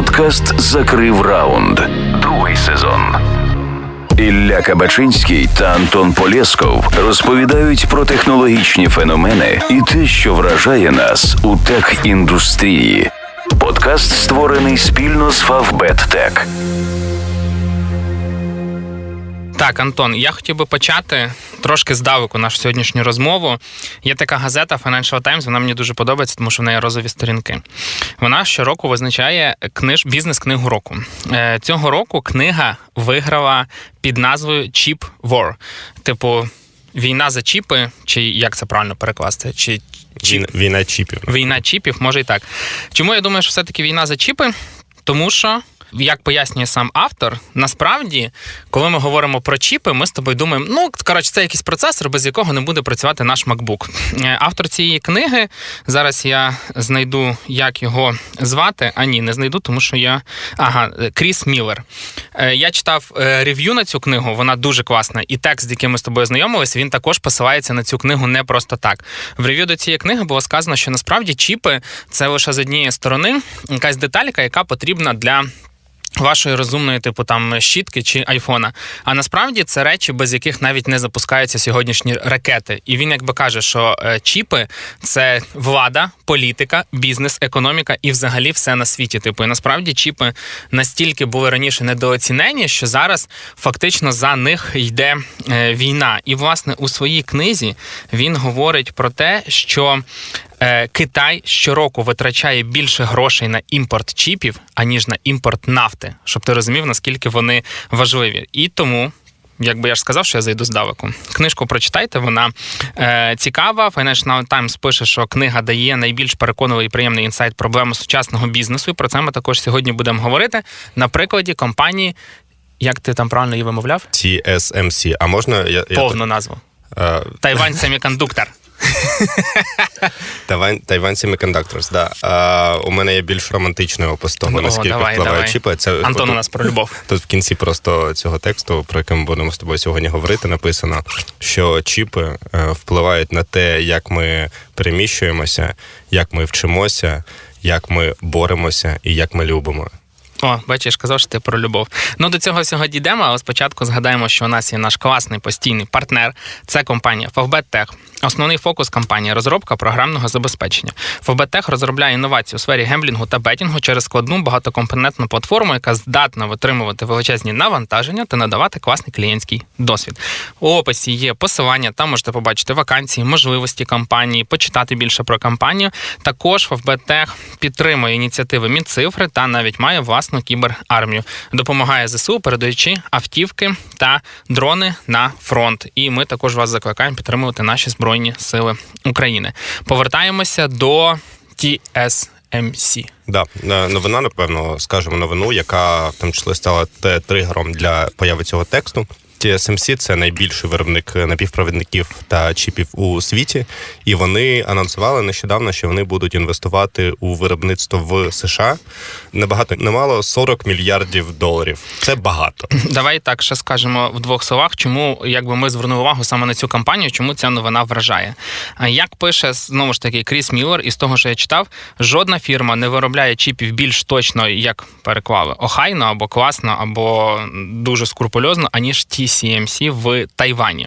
Подкаст закрив раунд. Другий сезон. Ілля Кабачинський та Антон Полєсков розповідають про технологічні феномени і те, що вражає нас у тех-індустрії. Подкаст створений спільно з Фавбет Тек. Так, Антон, я хотів би почати трошки здалеку нашу сьогоднішню розмову. Є така газета Financial Times, вона мені дуже подобається, тому що в неї розові сторінки. Вона щороку визначає книж бізнес-книгу року. Е, Цього року книга виграла під назвою Chip War. Типу, війна за чіпи, чи як це правильно перекласти? Чи Війна, війна чіпів. Війна чіпів, може і так. Чому я думаю, що все-таки війна за чіпи? Тому що. Як пояснює сам автор, насправді, коли ми говоримо про чіпи, ми з тобою думаємо, ну коротше, це якийсь процесор, без якого не буде працювати наш MacBook. Е, Автор цієї книги зараз я знайду, як його звати. А ні, не знайду, тому що я ага, Кріс Міллер. Е, Я читав е, рев'ю на цю книгу, вона дуже класна. І текст, з яким ми з тобою знайомилися, він також посилається на цю книгу не просто так. В рев'ю до цієї книги було сказано, що насправді чіпи це лише з однієї сторони якась деталька, яка потрібна для. Вашої розумної, типу там щітки чи айфона. А насправді це речі, без яких навіть не запускаються сьогоднішні ракети. І він якби каже, що е, чіпи це влада, політика, бізнес, економіка і взагалі все на світі. Типу, і насправді чіпи настільки були раніше недооцінені, що зараз фактично за них йде е, війна. І власне у своїй книзі він говорить про те, що Китай щороку витрачає більше грошей на імпорт чіпів, аніж на імпорт нафти, щоб ти розумів, наскільки вони важливі. І тому. Якби я ж сказав, що я зайду здалеку. Книжку прочитайте, вона е, цікава. Financial Times пише, що книга дає найбільш переконливий і приємний інсайт проблеми сучасного бізнесу. І про це ми також сьогодні будемо говорити на прикладі компанії. Як ти там правильно її вимовляв? TSMC. А можна я, я Повну назву. е, Тайвань Семікондуктор. Тайвань, Тайвань Semiconductors, да. А, у мене є більш романтичний опис того, О, наскільки давай. чіпи. Це Антон у нас про любов. тут в кінці просто цього тексту, про який ми будемо з тобою сьогодні говорити, написано, що чіпи е, впливають на те, як ми переміщуємося, як ми вчимося, як ми боремося і як ми любимо. О, бачиш, казав, що ти про любов. Ну до цього всього дійдемо, але спочатку згадаємо, що у нас є наш класний постійний партнер. Це компанія Favbet Tech. Основний фокус компанії розробка програмного забезпечення. Favbet Tech розробляє інновації у сфері гемблінгу та бетінгу через складну багатокомпонентну платформу, яка здатна витримувати величезні навантаження та надавати класний клієнтський досвід. У описі є посилання, там можете побачити вакансії, можливості компанії, почитати більше про компанію. Також Favbet Tech підтримує ініціативи Мінцифри та навіть має власну кіберармію. Допомагає ЗСУ, передаючи автівки та дрони на фронт. І ми також вас закликаємо підтримувати наші збройні сили України. Повертаємося до TSMC. Да, е, новина, напевно, скажемо новину, яка в тому числі стала тригером для появи цього тексту. TSMC – це найбільший виробник напівпровідників та чіпів у світі, і вони анонсували нещодавно, що вони будуть інвестувати у виробництво в США небагато немало 40 мільярдів доларів. Це багато. Давай так ще скажемо в двох словах, чому якби ми звернули увагу саме на цю кампанію, чому ця новина вражає. А Як пише знову ж таки Кріс Міллер, із того, що я читав, жодна фірма не виробляє чіпів більш точно, як переклали, охайно або класно, або дуже скрупульозно, аніж TSMC в Тайвані.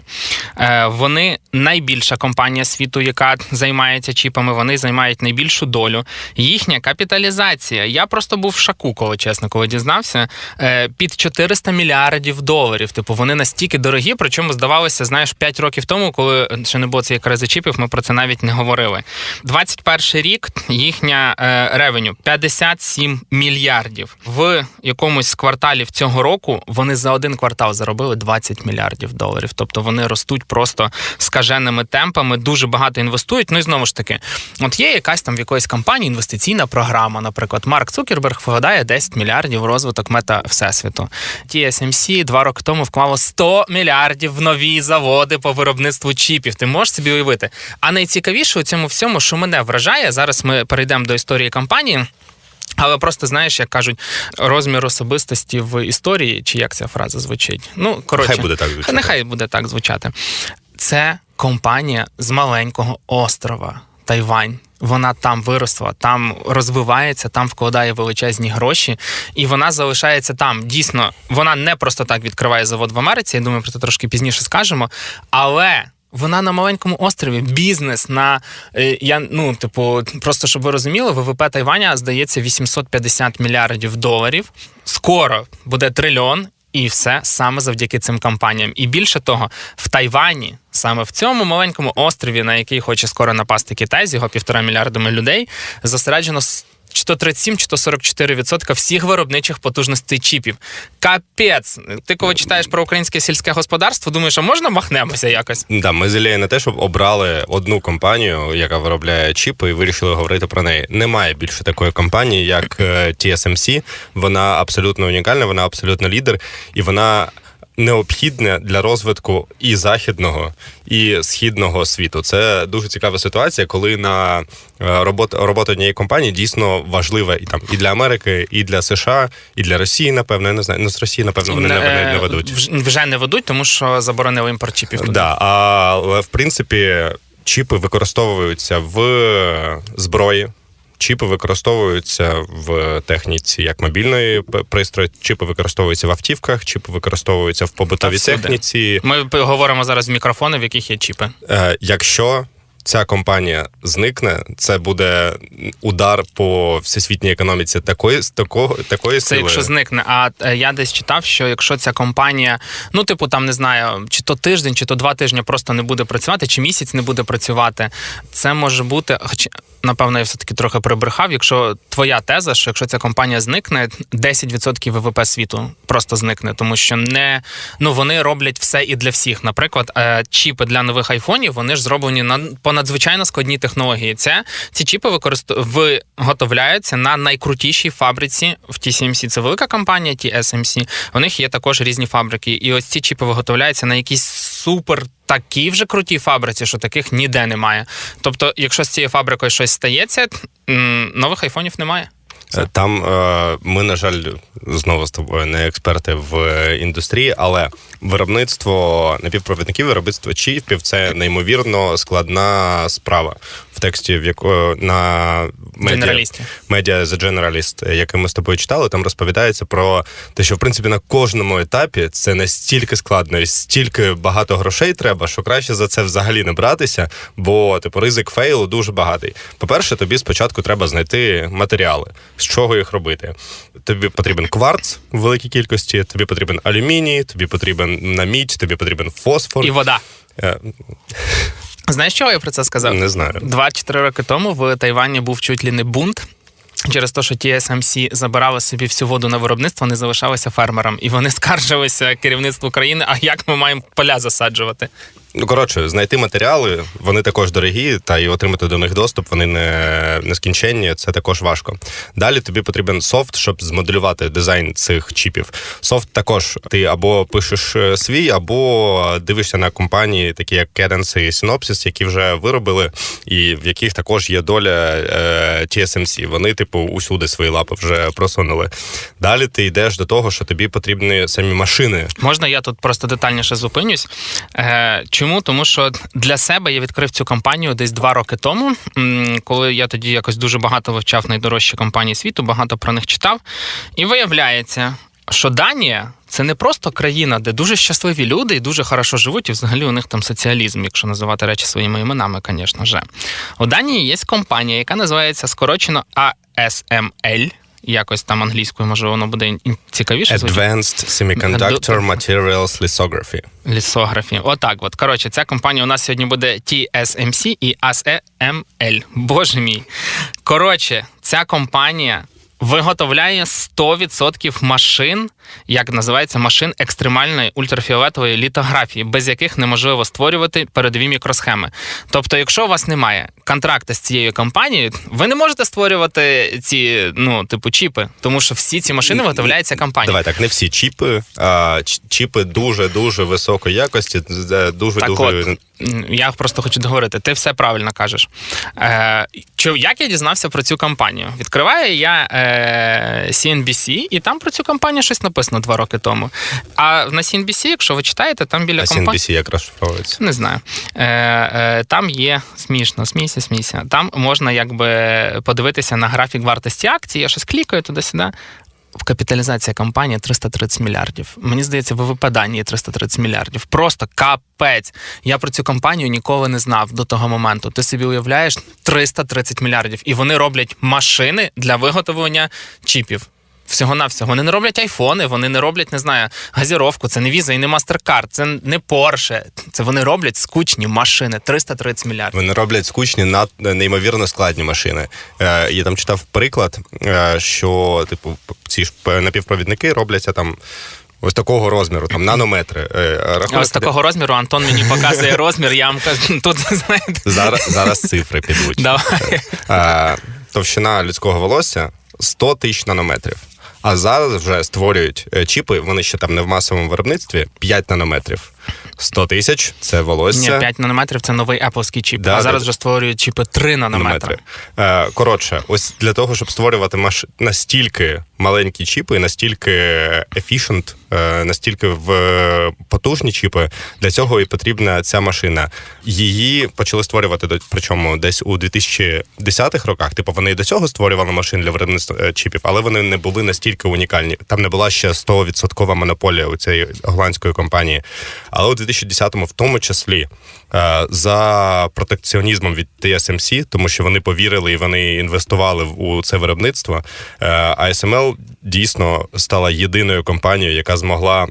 Е, Вони найбільша компанія світу, яка займається чіпами. Вони займають найбільшу долю. Їхня капіталізація. Я просто був в шаку, коли чесно, коли дізнався. е, Під 400 мільярдів доларів. Типу, вони настільки дорогі, причому здавалося, знаєш, 5 років тому, коли ще не було цієї кризи чіпів, ми про це навіть не говорили. 21 рік їхня ревеню 57 мільярдів. В якомусь кварталі в цього року вони за один квартал заробили 20 мільярдів доларів. Тобто вони ростуть просто скаженими темпами, дуже багато інвестують. Ну і знову ж таки, от є якась там в якоїсь компанії інвестиційна програма. Наприклад, Марк Цукерберг вкладає 10 мільярдів в розвиток мета всесвіту. TSMC два роки тому вклало 100 мільярдів в нові заводи по виробництву чіпів. Ти можеш собі уявити? А найцікавіше у цьому всьому, що мене вражає, зараз ми перейдемо до історії компанії. Але просто знаєш, як кажуть, розмір особистості в історії, чи як ця фраза звучить? Ну коротше, Хай буде так звучати. Нехай буде так звучати. Це компанія з маленького острова Тайвань вона там виросла, там розвивається, там вкладає величезні гроші, і вона залишається там. Дійсно, вона не просто так відкриває завод в Америці. Я думаю, про це трошки пізніше скажемо. Але вона на маленькому острові, бізнес на е, я ну, типу, просто щоб ви розуміли, ВВП Тайваня здається 850 мільярдів доларів. Скоро буде трильйон. І все саме завдяки цим компаніям. І більше того, в Тайвані, саме в цьому маленькому острові, на який хоче скоро напасти Китай з його півтора мільярдами людей, зосереджено чи то 37, чи то 44 відсотка всіх виробничих потужностей чіпів. Капець! Ти коли читаєш про українське сільське господарство, думаєш, а можна махнемося якось? Да, ми з Ілією не те, щоб обрали одну компанію, яка виробляє чіпи, і вирішили говорити про неї. Немає більше такої компанії, як е, TSMC. Вона абсолютно унікальна, вона абсолютно лідер, і вона необхідна для розвитку і західного, і східного світу. Це дуже цікава ситуація, коли на е, роботу, однієї компанії дійсно важлива і там і для Америки, і для США, і для Росії, напевно. Я не знаю. Ну з Росії, напевно, вони не, не, не ведуть. Вже не ведуть, тому що заборонили імпорт чіпів туди. Да, але в принципі чіпи використовуються в зброї. Чіпи використовуються в техніці як мобільної пристрої, чіпи використовуються в автівках, чіпи використовуються в побутовій техніці. Ми говоримо зараз в мікрофони, в яких є чіпи. Е, якщо ця компанія зникне, це буде удар по всесвітній економіці такої, такого, такої Це сили. якщо зникне. А е, я десь читав, що якщо ця компанія, ну типу, там не знаю, чи то тиждень, чи то два тижні просто не буде працювати, чи місяць не буде працювати, це може бути, хоч напевно, я все таки трохи прибрехав. Якщо твоя теза, що якщо ця компанія зникне, 10% ВВП світу просто зникне, тому що не ну вони роблять все і для всіх. Наприклад, е, чіпи для нових айфонів вони ж зроблені на по надзвичайно складні технології. Це ці чіпи використов... виготовляються на найкрутішій фабриці в TSMC. Це велика компанія TSMC. У них є також різні фабрики. І ось ці чіпи виготовляються на якісь супер. Такі вже круті фабриці, що таких ніде немає. Тобто, якщо з цією фабрикою щось стається, нових айфонів немає. Е, Там е, ми, на жаль, знову з тобою не експерти в е, індустрії, але виробництво напівпровідників, виробництво чіпів це неймовірно складна справа. В тексті, в яко на медіа, медіа The Generalist, який ми з тобою читали, там розповідається про те, що в принципі на кожному етапі це настільки складно і стільки багато грошей треба, що краще за це взагалі не братися, бо типу ризик фейлу дуже багатий. По-перше, тобі спочатку треба знайти матеріали, з чого їх робити. Тобі потрібен кварц в великій кількості, тобі потрібен алюміній, тобі потрібен намідь, тобі потрібен фосфор. І вода. Е, Знаєш, чого я про це сказав? Не знаю. Два чи три роки тому в Тайвані був чуть ли не бунт. Через те, що TSMC забирали собі всю воду на виробництво, не залишалися фермерам, і вони скаржилися керівництву країни. А як ми маємо поля засаджувати? Ну, коротше, знайти матеріали, вони також дорогі, та і отримати до них доступ, вони не нескінченні, це також важко. Далі тобі потрібен софт, щоб змоделювати дизайн цих чіпів. Софт також ти або пишеш е, свій, або дивишся на компанії, такі як Cadence і Synopsys, які вже виробили, і в яких також є доля е, TSMC. Вони, типу, усюди свої лапи вже просунули. Далі ти йдеш до того, що тобі потрібні самі машини. Можна я тут просто детальніше зупинюсь? Е, чому? Тому що для себе я відкрив цю компанію десь два роки тому, коли я тоді якось дуже багато вивчав найдорожчі компанії світу, багато про них читав. І виявляється, що Данія це не просто країна, де дуже щасливі люди і дуже хорошо живуть, і взагалі у них там соціалізм, якщо називати речі своїми іменами, звісно ж. У Данії є компанія, яка називається скорочено ASML. Якось там англійською, може, воно буде цікавіше. Advanced Semiconductor Materials Lithography. Лісографі. Отак, от. Коротше, ця компанія у нас сьогодні буде TSMC і ASML. Боже мій. Коротше, ця компанія виготовляє 100% машин, як називається, машин екстремальної ультрафіолетової літографії, без яких неможливо створювати передові мікросхеми. Тобто, якщо у вас немає контракту з цією компанією, ви не можете створювати ці, ну, типу, чіпи, тому що всі ці машини виготовляється компанія. Давай так, не всі чіпи, а чіпи дуже дуже високої якості, дуже дуже Так дуже от, я просто хочу договорити, ти все правильно кажеш. Е, чи, як я дізнався про цю компанію? Відкриваю я е, е, CNBC, і там про цю компанію щось написано два роки тому. А на CNBC, якщо ви читаєте, там біля А компан... CNBC як розшифровується? Не знаю. Е, е, там є смішно, смійся, смійся. Там можна якби подивитися на графік вартості акцій. Я щось клікаю туди-сюди. Капіталізація компанії 330 мільярдів. Мені здається, ВВП Данії 330 мільярдів. Просто капець. Я про цю компанію ніколи не знав до того моменту. Ти собі уявляєш 330 мільярдів, і вони роблять машини для виготовлення чіпів. Всього навсього вони не роблять айфони, вони не роблять, не знаю, газіровку. Це не віза і не MasterCard, це не Porsche. Це вони роблять скучні машини 330 мільярдів. Вони роблять скучні, над неймовірно складні машини. Е, я там читав приклад, е, що типу ці ж напівпровідники робляться там. Ось такого розміру, там нанометри. Е, рахунок Ось такого розміру Антон мені показує розмір. Я вам кажу, тут знаєте. Зараз, зараз цифри підуть. Давай. Е, товщина людського волосся 100 тисяч нанометрів. А зараз вже створюють е, чіпи, вони ще там не в масовому виробництві, 5 нанометрів. 100 тисяч це Ні, волосся. 5 нанометрів це новий Appleський чіп. Да, а зараз вже створюють чіпи 3 нанометри. нанометри. коротше, ось для того, щоб створювати маш... настільки маленькі чіпи, настільки efficient, е, настільки в потужні чіпи, для цього і потрібна ця машина. Її почали створювати причому десь у 2010-х роках. Типу, вони і до цього створювали машин для виробництва е, чіпів, але вони не були настільки унікальні. Там не була ще 100% монополія у цієї голландської компанії. Але у 2010-му в тому числі е, за протекціонізмом від TSMC, тому що вони повірили і вони інвестували у це виробництво. е, ASML дійсно стала єдиною компанією, яка змогла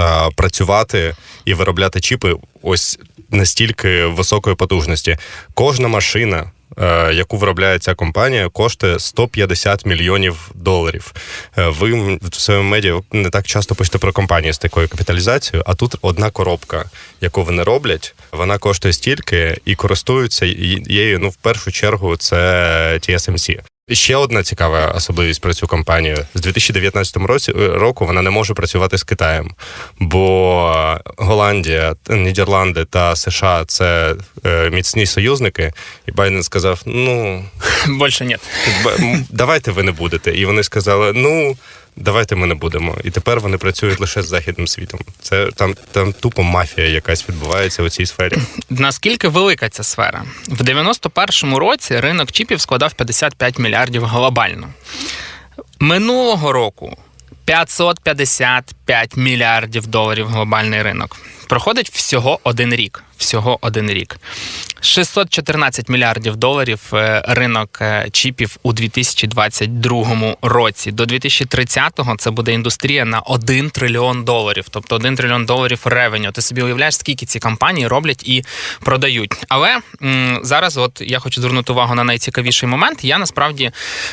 е, працювати і виробляти чіпи ось настільки високої потужності. Кожна машина. е, Яку виробляє ця компанія, коштує 150 мільйонів доларів. Е, Ви в своєму медіа не так часто пишете про компанії з такою капіталізацією, а тут одна коробка, яку вони роблять, вона коштує стільки і користуються її. Ну, в першу чергу, це TSMC. Ще одна цікава особливість про цю компанію з 2019 році е, року вона не може працювати з Китаєм, бо Голландія, Нідерланди та США це е, міцні союзники. І Байден сказав: ну Більше ні. давайте ви не будете. І вони сказали: ну. Давайте ми не будемо. І тепер вони працюють лише з західним світом. Це там, там тупо мафія якась відбувається у цій сфері. Наскільки велика ця сфера? В 91-му році ринок чіпів складав 55 мільярдів глобально. Минулого року 555 мільярдів доларів глобальний ринок. Проходить всього один рік. Всього один рік. 614 мільярдів доларів е, ринок е, чіпів у 2022 році. До 2030-го це буде індустрія на 1 трильйон доларів. Тобто 1 трильйон доларів ревеню. Ти собі уявляєш, скільки ці компанії роблять і продають. Але м, зараз, от я хочу звернути увагу на найцікавіший момент. Я насправді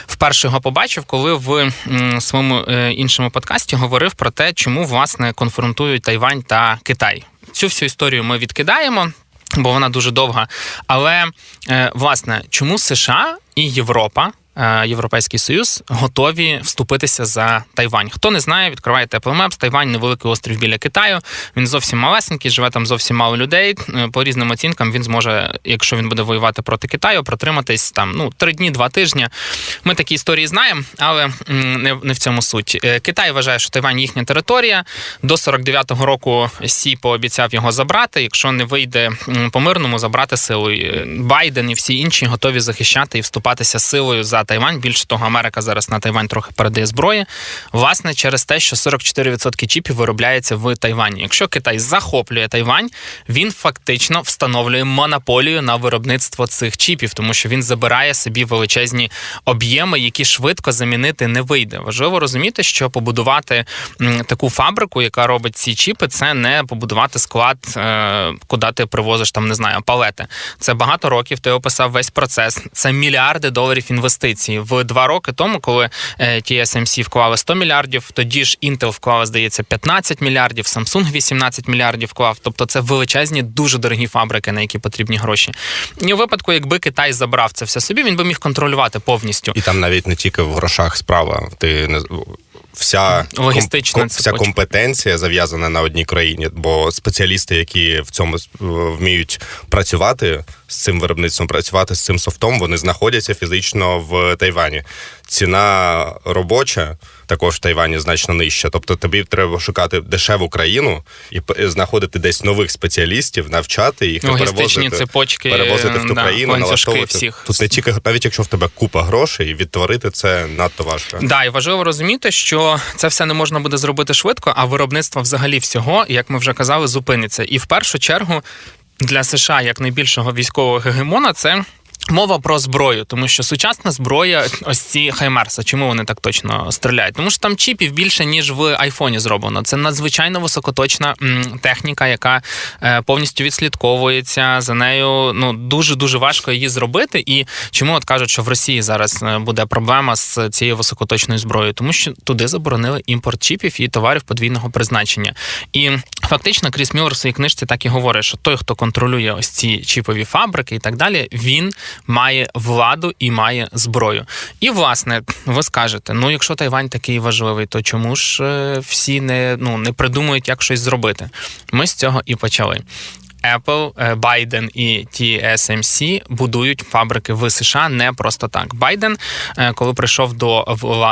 вперше його побачив, коли в м, своєму е, іншому подкасті говорив про те, чому власне конфронтують Тайвань та Китай. Цю всю історію ми відкидаємо. Бо вона дуже довга. Але е, власне, чому США і Європа, Європейський Союз, готові вступитися за Тайвань? Хто не знає, відкривайте Apple Maps, Тайвань невеликий острів біля Китаю. Він зовсім малесенький, живе там зовсім мало людей. Е, По різним оцінкам він зможе, якщо він буде воювати проти Китаю, протриматись там ну три дні, два тижні. Ми такі історії знаємо, але не, не в цьому суть. Е, Китай вважає, що Тайвань їхня територія. До 49-го року Сі пообіцяв його забрати. Якщо не вийде по мирному, забрати силою. Е, Байден і всі інші готові захищати і вступатися силою за Тайвань. Більше того, Америка зараз на Тайвань трохи передає зброї. Власне, через те, що 44% чіпів виробляється в Тайвані. Якщо Китай захоплює Тайвань, він фактично встановлює монополію на виробництво цих чіпів, тому що він забирає собі величезні об'єми, які швидко замінити не вийде. Важливо розуміти, що побудувати таку фабрику, яка робить ці чіпи, це не побудувати склад, е, куди ти привозиш там, не знаю, палети. Це багато років. Ти описав весь процес. Це мільярди доларів інвестицій. В два роки тому, коли е, TSMC вклали 100 мільярдів, тоді ж Intel вклала, здається, 15 мільярдів, Samsung 18 мільярдів вклав. Тобто це величезні, дуже дорогі фабрики, на які потрібні гроші. І у випадку, якби Китай забрав це все собі, він би міг контролювати повністю. І там навіть не тільки в грошах справа. Ти не вся Логістична ком- вся компетенція зав'язана на одній країні, бо спеціалісти, які в цьому е, вміють працювати з цим виробництвом, працювати з цим софтом, вони знаходяться фізично в Тайвані. ціна робоча також в Тайвані значно нижча. Тобто тобі треба шукати дешеву країну і знаходити десь нових спеціалістів, навчати їх і перевозити, цепочки, перевозити в ту да, країну, налаштовувати. всіх. Тут не тільки навіть якщо в тебе купа грошей, відтворити це надто важко. Да, і важливо розуміти, що це все не можна буде зробити швидко, а виробництво взагалі всього, як ми вже казали, зупиниться. І в першу чергу для США як найбільшого військового гегемона це. Мова про зброю, тому що сучасна зброя, ось ці хаймерси, чому вони так точно стріляють? Тому що там чіпів більше ніж в айфоні зроблено. Це надзвичайно високоточна техніка, яка е, повністю відслідковується. За нею ну дуже дуже важко її зробити. І чому от кажуть, що в Росії зараз е, буде проблема з цією високоточною зброєю, тому що туди заборонили імпорт чіпів і товарів подвійного призначення. І фактично Кріс Міллер в своїй книжці так і говорить, що той, хто контролює ось ці чіпові фабрики і так далі, він має владу і має зброю. І власне, ви скажете: ну, якщо Тайвань такий важливий, то чому ж е, всі не, ну, не придумують, як щось зробити? Ми з цього і почали. Apple, Байден і TSMC будують фабрики в США не просто так. Байден, е, коли прийшов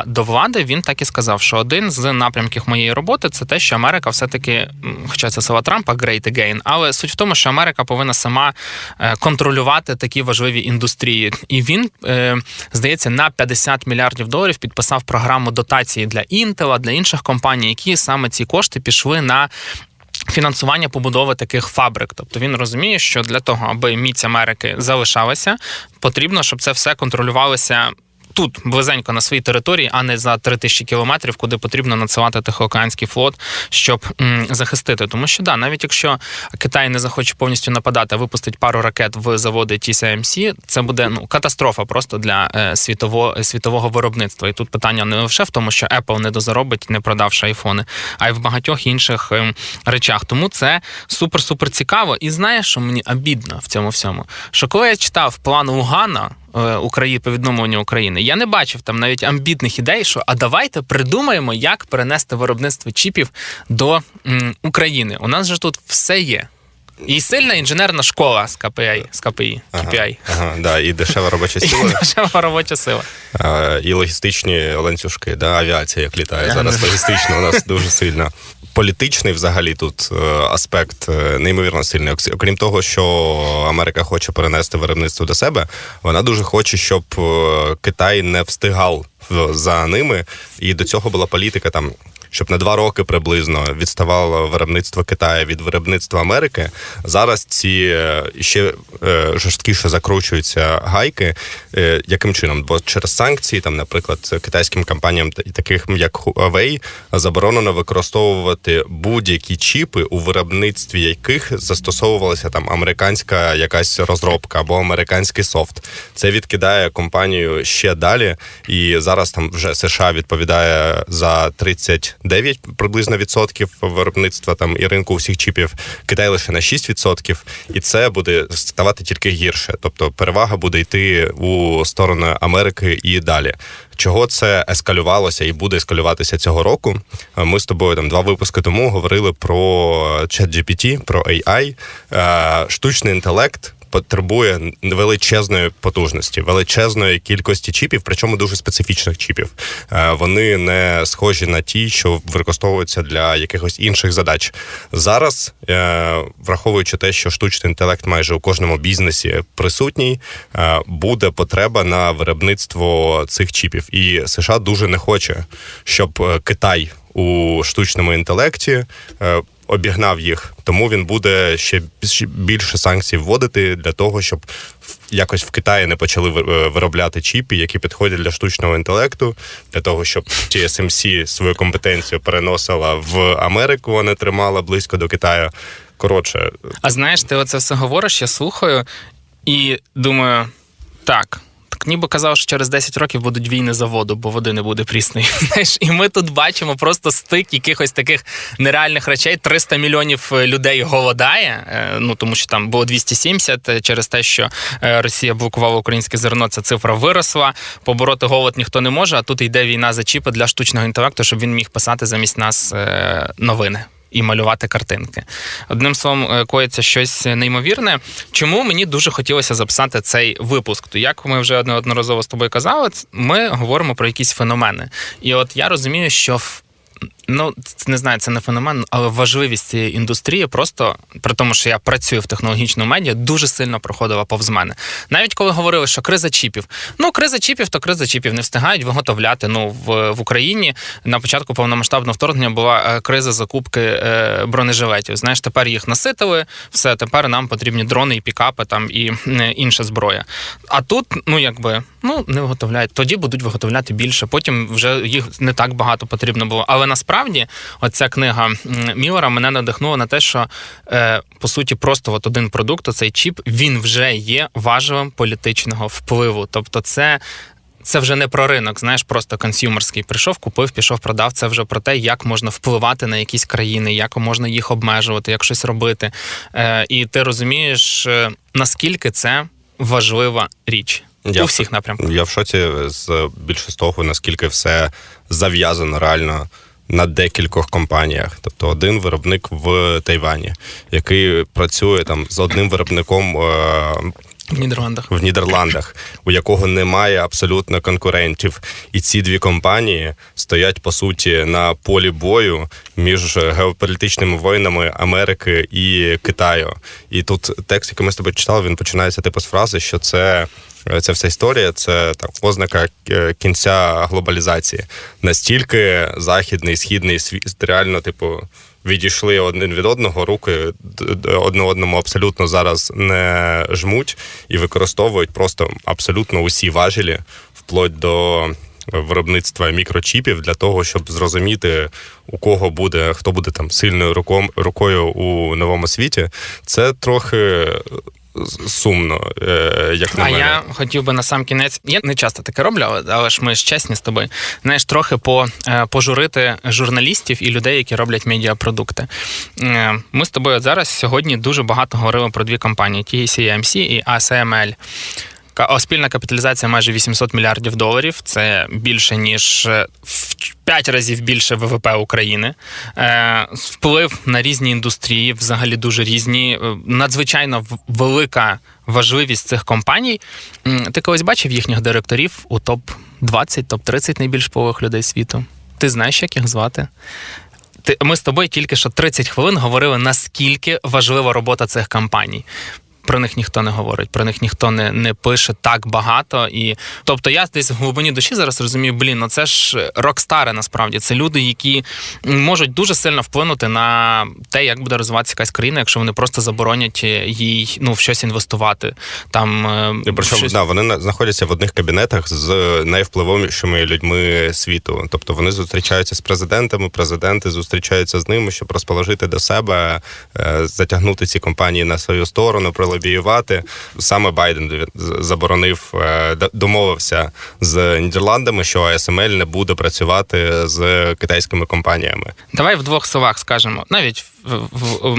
до влади, він так і сказав, що один з напрямків моєї роботи це те, що Америка все-таки, хоча це слова Трампа, great again, але суть в тому, що Америка повинна сама е, контролювати такі важливі індустрії. І він, е, здається, на 50 мільярдів доларів підписав програму дотації для Intel, для інших компаній, які саме ці кошти пішли на фінансування побудови таких фабрик. Тобто він розуміє, що для того, аби міць Америки залишалася, потрібно, щоб це все контролювалося. Тут близенько на своїй території, а не за 3000 кілометрів, куди потрібно надсилати Тихоокеанський флот, щоб м, захистити. Тому що да, навіть якщо Китай не захоче повністю нападати, випустить пару ракет в заводи TSMC, це буде ну катастрофа просто для е, світового світового виробництва. І тут питання не лише в тому, що Apple не дозаробить, не продавши айфони, а й в багатьох інших ем, речах. Тому це супер супер цікаво. І знаєш, що мені обідно в цьому всьому? Що коли я читав план Лугана. Е, України по відновленню України. Я не бачив там навіть амбітних ідей, що а давайте придумаємо, як перенести виробництво чіпів до м, України. У нас же тут все є. І сильна інженерна школа з КПІ, з КПІ, KPI. Ага, да, і дешева робоча сила. Дешева робоча сила. Е, і логістичні ланцюжки, да, авіація, як літає зараз логістично у нас дуже сильно. Політичний взагалі тут е, аспект е, неймовірно сильний. Окрім того, що Америка хоче перенести виробництво до себе, вона дуже хоче, щоб е, Китай не встигав за ними. І до цього була політика там. Щоб на два роки приблизно відставало виробництво Китаю від виробництва Америки. Зараз ці е, ще е, жорсткіше закручуються гайки. Е, Яким чином? Бо через санкції, там, наприклад, китайським компаніям, таких як Huawei, заборонено використовувати будь-які чіпи, у виробництві яких застосовувалася там американська якась розробка або американський софт. Це відкидає компанію ще далі. І зараз там вже США відповідає за 39 приблизно відсотків виробництва там і ринку всіх чіпів. Китай лише на 6%. І це буде ставати тільки гірше. Тобто перевага буде йти у сторону Америки і далі. Чого це ескалювалося і буде ескалюватися цього року? Ми з тобою там два випуски тому говорили про ChatGPT, про AI. Е, Штучний інтелект потребує величезної потужності, величезної кількості чіпів, причому дуже специфічних чіпів. Е, Вони не схожі на ті, що використовуються для якихось інших задач. Зараз, е, враховуючи те, що штучний інтелект майже у кожному бізнесі присутній, е, буде потреба на виробництво цих чіпів. І США дуже не хоче, щоб Китай у штучному інтелекті. Обігнав їх, тому він буде ще більш- більше санкцій вводити для того, щоб якось в Китаї не почали е, виробляти чіпи, які підходять для штучного інтелекту, для того, щоб TSMC свою компетенцію переносила в Америку, а не тримала близько до Китаю. Коротше, А знаєш, ти оце все говориш, я слухаю і думаю, так. Так ніби казав, що через 10 років будуть війни за воду, бо води не буде прісної. Знаєш, і ми тут бачимо просто стик якихось таких нереальних речей. 300 мільйонів е, людей голодає. е, Ну тому що там було 270 е, через те, що Росія блокувала українське зерно. Ця цифра виросла. Побороти голод ніхто не може. А тут йде війна за чіпи для штучного інтелекту, щоб він міг писати замість нас новини. І малювати картинки. Одним словом, е, коїться щось неймовірне. Чому мені дуже хотілося записати цей випуск? То як ми вже неодноразово з тобою казали, ми говоримо про якісь феномени. І от я розумію, що в Ну, не знаю, це не феномен, але важливість цієї індустрії просто при тому, що я працюю в технологічному медіа, дуже сильно проходила повз мене. Навіть коли говорили, що криза чіпів. Ну, криза чіпів, то криза чіпів не встигають виготовляти. Ну в, в Україні на початку повномасштабного вторгнення була е, криза закупки е, бронежилетів. Знаєш, тепер їх наситили, все тепер нам потрібні дрони і пікапи там і е, інша зброя. А тут, ну якби, ну не виготовляють. Тоді будуть виготовляти більше. Потім вже їх не так багато потрібно було. Але насправді, оця книга м, Міллера мене надихнула на те, що е, по суті просто от один продукт, оцей чіп, він вже є важелем політичного впливу. Тобто, це. Це вже не про ринок, знаєш, просто консюмерський. Прийшов, купив, пішов, продав. Це вже про те, як можна впливати на якісь країни, як можна їх обмежувати, як щось робити. Е, і ти розумієш, е, наскільки це важлива річ Я у всіх напрямках. Я в шоці з більше того, наскільки все зав'язано реально на декількох компаніях. Тобто один виробник в Тайвані, який працює там з одним виробником. е, В Нідерландах. в Нідерландах, у якого немає абсолютно конкурентів, і ці дві компанії стоять по суті на полі бою між геополітичними воїнами Америки і Китаю. І тут текст, який ми з тобою читали, він починається типу з фрази, що це. Ця вся історія це так ознака е, кінця глобалізації. Настільки західний східний світ реально, типу, відійшли один від одного, руки одне одному абсолютно зараз не жмуть і використовують просто абсолютно усі важелі, вплоть до виробництва мікрочіпів для того, щоб зрозуміти, у кого буде, хто буде там сильною руком, рукою у новому світі. Це трохи сумно, е, як на А мене. я хотів би на сам кінець. Я не часто таке роблю, але, але ж ми ж чесні з тобою. Знаєш, трохи по, е, пожурити журналістів і людей, які роблять медіапродукти. Е, Ми з тобою зараз сьогодні дуже багато говорили про дві компанії: TCMC і ASML. Спільна капіталізація майже 800 мільярдів доларів. Це більше ніж е, в 5 разів більше ВВП України. Е, Вплив на різні індустрії, взагалі дуже різні. Е, Надзвичайно велика важливість цих компаній. Ти колись бачив їхніх директорів у топ 20 топ 30 найбільш впливових людей світу. Ти знаєш, як їх звати? Ми з тобою тільки що 30 хвилин говорили, наскільки важлива робота цих компаній. Про них ніхто не говорить, про них ніхто не, не пише так багато. І тобто я десь в глибині душі зараз розумію, блін, ну це ж рокстари насправді. Це люди, які можуть дуже сильно вплинути на те, як буде розвиватися якась країна, якщо вони просто заборонять їй ну в щось інвестувати. Там е, І причому щось- да, вони на- знаходяться в одних кабінетах з найвпливовішими людьми світу. Тобто вони зустрічаються з президентами, президенти зустрічаються з ними, щоб розположити до себе, е, затягнути ці компанії на свою сторону, пролобіювати. Саме Байден заборонив, е, домовився з Нідерландами, що АСМЛ не буде працювати з китайськими компаніями. Давай в двох словах скажемо, навіть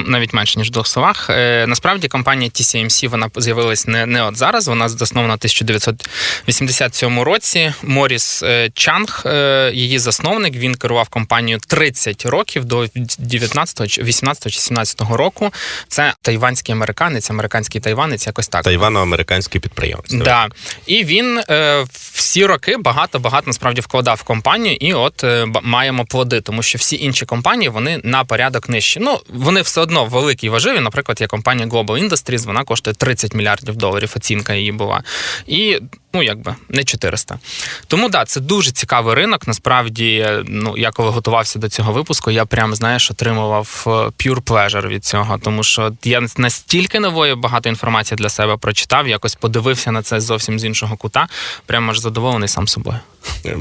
навіть менше ніж в двох словах. Е, насправді компанія TCMC вона з'явилась не, не от зараз. Вона заснована в 1987 році. Моріс е, Чанг, е, її засновник, він керував компанією 30 років до 19, чи 18 чи 17 року. Це тайванський американець, американський тайванець, якось так. Тайвано-американський підприємець. Да. І він е, всі роки багато-багато насправді вкладав в компанію, і от е, маємо плоди, тому що всі інші компанії вони на порядок нижчі. Ну вони все одно великі і важливі. Наприклад, є компанія Global Industries, вона коштує 30 мільярдів доларів. Оцінка її була. І ну якби не 400. Тому да, це дуже цікавий ринок. Насправді, е, ну я коли готувався до цього випуску, я прям знаєш, отримував е, pure pleasure від цього, тому що я настільки нової багато інформації для себе прочитав, якось подивився на це зовсім з іншого кута. Прямо аж задоволений сам собою.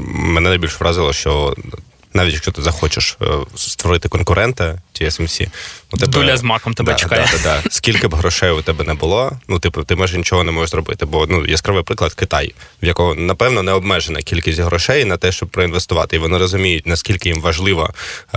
Мене найбільш вразило, що навіть якщо ти захочеш е, створити конкурента TSMC, у тебе Дуля з маком тебе да, чекає. Да, да, да. Скільки б грошей у тебе не було, ну типу, ти майже нічого не можеш зробити. Бо ну яскравий приклад Китай, в якого напевно не обмежена кількість грошей на те, щоб проінвестувати. І вони розуміють, наскільки їм важливо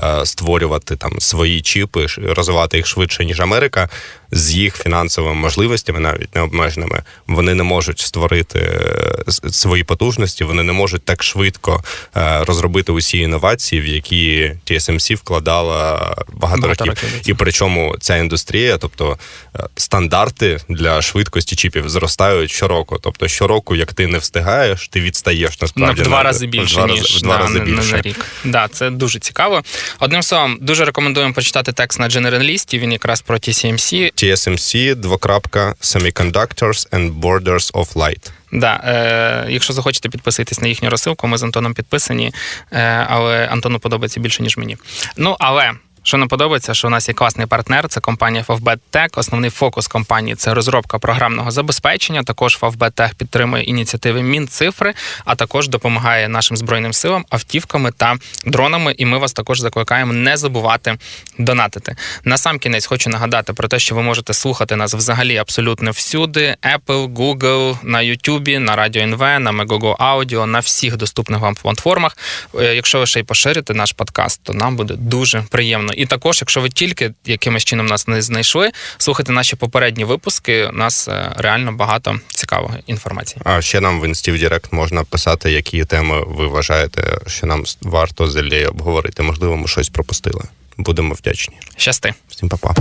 е, створювати там свої чіпи, розвивати їх швидше ніж Америка. З їх фінансовими можливостями, навіть необмеженими, вони не можуть створити е, свої потужності, вони не можуть так швидко е, розробити усі інновації, в які TSMC вкладала багато, Багато років. років. І причому ця індустрія, тобто е, стандарти для швидкості чіпів зростають щороку. Тобто щороку, як ти не встигаєш, ти відстаєш насправді в два на- рази більше, в два ніж в два да, рази на- більше. на рік. Да, це дуже цікаво. Одним словом, дуже рекомендуємо почитати текст на Generalist, Він якраз про TSMC. TSMC, двокрапка, Semiconductors and Borders of Light. Да, е, якщо захочете підписатись на їхню розсилку, ми з Антоном підписані, е, але Антону подобається більше, ніж мені. Ну, але. Що нам подобається, що у нас є класний партнер, це компанія Favbet Tech. Основний фокус компанії це розробка програмного забезпечення. Також Favbet Tech підтримує ініціативи Мінцифри, а також допомагає нашим збройним силам автівками та дронами. І ми вас також закликаємо не забувати донатити. На сам кінець хочу нагадати про те, що ви можете слухати нас взагалі абсолютно всюди: Apple, Google, на YouTube, на Радіо НВ, на Megogo Audio, на всіх доступних вам платформах. Е, Якщо ви ще й поширите наш подкаст, то нам буде дуже приємно. І також, якщо ви тільки якимось чином нас не знайшли, слухайте наші попередні випуски. У нас е, реально багато цікавої інформації. А ще нам в інсті в Директ можна писати, які теми ви вважаєте, що нам варто з Іллею обговорити. Можливо, ми щось пропустили. Будемо вдячні. Щасти. Всім па-па.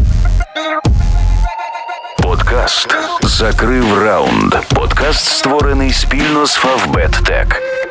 Подкаст закрив раунд. Подкаст створений спільно з Tech.